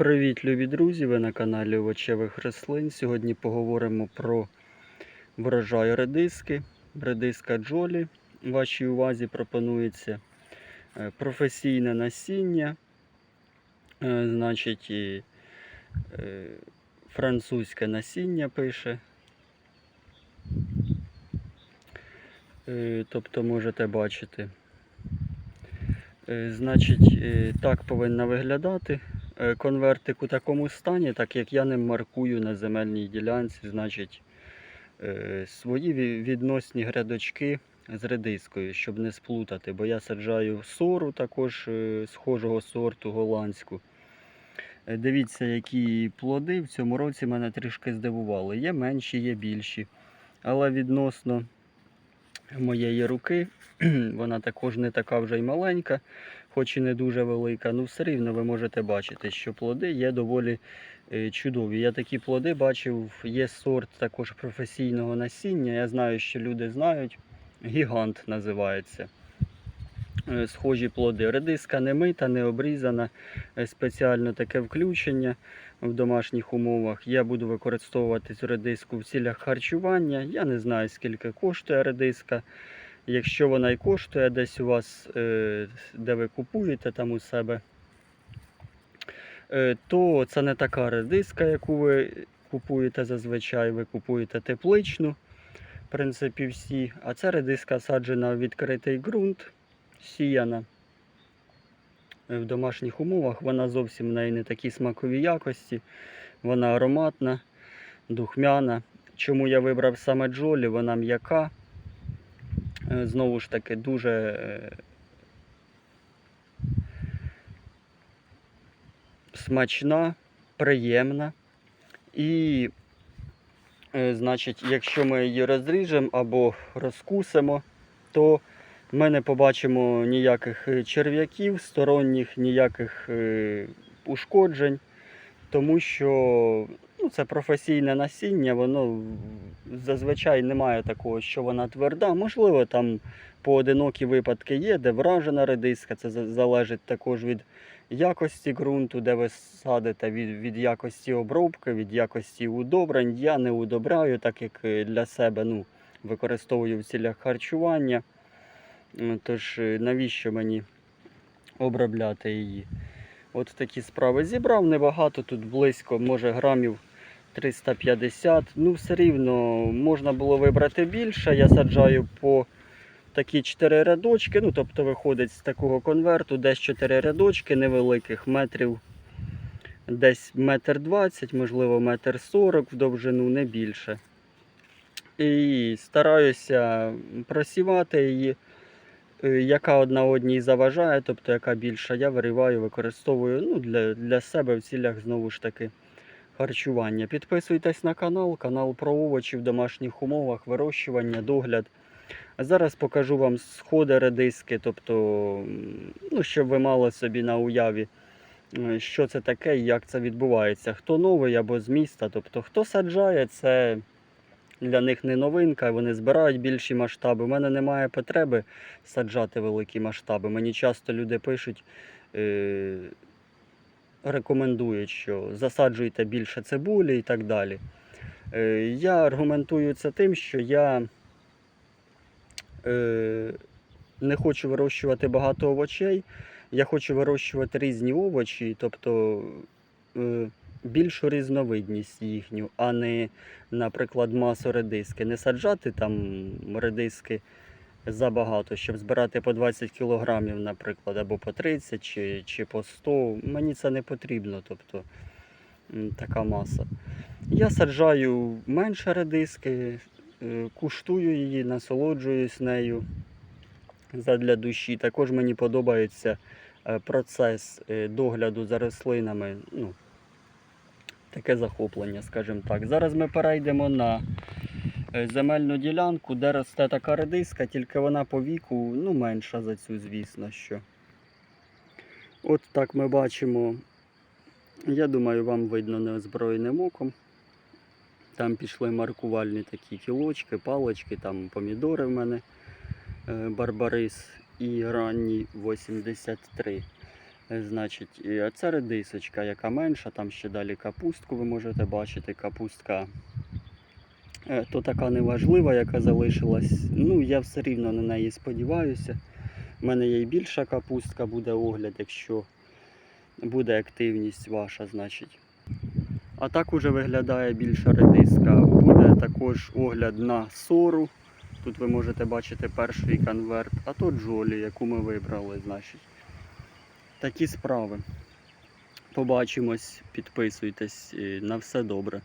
Привіт, любі друзі! Ви на каналі Овочевих рослин. Сьогодні поговоримо про врожай редиски. Редиска Джолі. Вашій увазі пропонується е, професійне насіння, е, значить, і е, французьке насіння пише. Тобто можете бачити. Значить, так повинна виглядати конвертик у такому стані, так як я ним маркую на земельній ділянці, значить, е, свої відносні грядочки з редискою, щоб не сплутати, бо я саджаю сору також е, схожого сорту голландську. Е, Дивіться, які плоди в цьому році мене трішки здивували. Є менші, є більші. Але відносно моєї руки, вона також не така вже й маленька, хоч і не дуже велика. Ну все рівно ви можете бачити, що плоди є доволі е, чудові. Я такі плоди бачив, є сорт також професійного насіння. Я знаю, що люди знають. Гігант називається. Е, Схожі плоди. Редиска не мита, не обрізана. Е, Спеціально таке включення в домашніх умовах. Я буду використовувати цю редиску в цілях харчування. Я не знаю, скільки коштує редиска. Якщо вона і коштує десь у вас, е, де ви купуєте там у себе, то це не така редиска, яку ви купуєте зазвичай. Ви купуєте тепличну, в принципі, всі. А ця редиска саджена в відкритий ґрунт, сіяна. В домашніх умовах вона зовсім в неї не такі смакові якості, вона ароматна, духмяна. Чому я вибрав саме Джолі? Вона м'яка. Е, Знову ж таки, дуже е, смачна, приємна. І, е, значить, якщо ми її розріжемо або розкусимо, то ми не побачимо ніяких е, черв'яків, сторонніх, ніяких е, ушкоджень, тому що ну, це професійне насіння, воно зазвичай немає такого, що вона тверда. Можливо, там поодинокі випадки є, де вражена редиска, це залежить також від якості ґрунту, де ви садите, від, від якості обробки, від якості удобрень. Я не удобряю, так як е, для себе ну, використовую в цілях харчування. Е, Тож е, навіщо мені обробляти її? От такі справи зібрав небагато, тут близько, може грамів 350. Ну, все рівно можна було вибрати більше. Я саджаю по такі 4 рядочки. Ну, тобто виходить з такого конверту десь 4 рядочки невеликих метрів. Десь метр 20, можливо, метр 40 в довжину, не більше. І стараюся просівати її яка одна одній заважає, тобто яка більша, я вириваю, використовую ну, для, для себе в цілях знову ж таки харчування. Підписуйтесь на канал, канал про овочі в домашніх умовах, вирощування, догляд. А зараз покажу вам сходи редиски, тобто, ну, щоб ви мали собі на уяві, е, що це таке і як це відбувається. Хто новий або з міста, тобто хто саджає, це для них не новинка, вони збирають більші масштаби. У мене немає потреби саджати великі масштаби. Мені часто люди пишуть, е, рекомендують, що засаджуйте більше цибулі і так далі. Е, я аргументую це тим, що я е, не хочу вирощувати багато овочей. Я хочу вирощувати різні овочі, тобто е, більшу різновидність їхню, а не, наприклад, масу редиски. Не саджати там редиски забагато, щоб збирати по 20 кілограмів, наприклад, або по 30 чи, чи по 100. Мені це не потрібно, тобто така маса. Я саджаю менше редиски, е, куштую її, насолоджуюсь нею задля душі. Також мені подобається е, процес е, догляду за рослинами. Ну, таке захоплення, скажімо так. Зараз ми перейдемо на е, земельну ділянку, де росте така редиска, тільки вона по віку ну, менша за цю, звісно що. От так ми бачимо. Я думаю, вам видно неозброєним оком. Там пішли маркувальні такі кілочки, палочки, там помідори в мене, е, барбарис і ранній 83. Значить, і це редисочка, яка менша, там ще далі капустку ви можете бачити. Капустка е, то така неважлива, яка залишилась. Ну, я все рівно на неї сподіваюся. У мене є і більша капустка, буде огляд, якщо буде активність ваша, значить. А так уже виглядає більша редиска. Буде також огляд на сору. Тут ви можете бачити перший конверт, а то джолі, яку ми вибрали, значить. Такі справи. Побачимось, підписуйтесь. На все добре.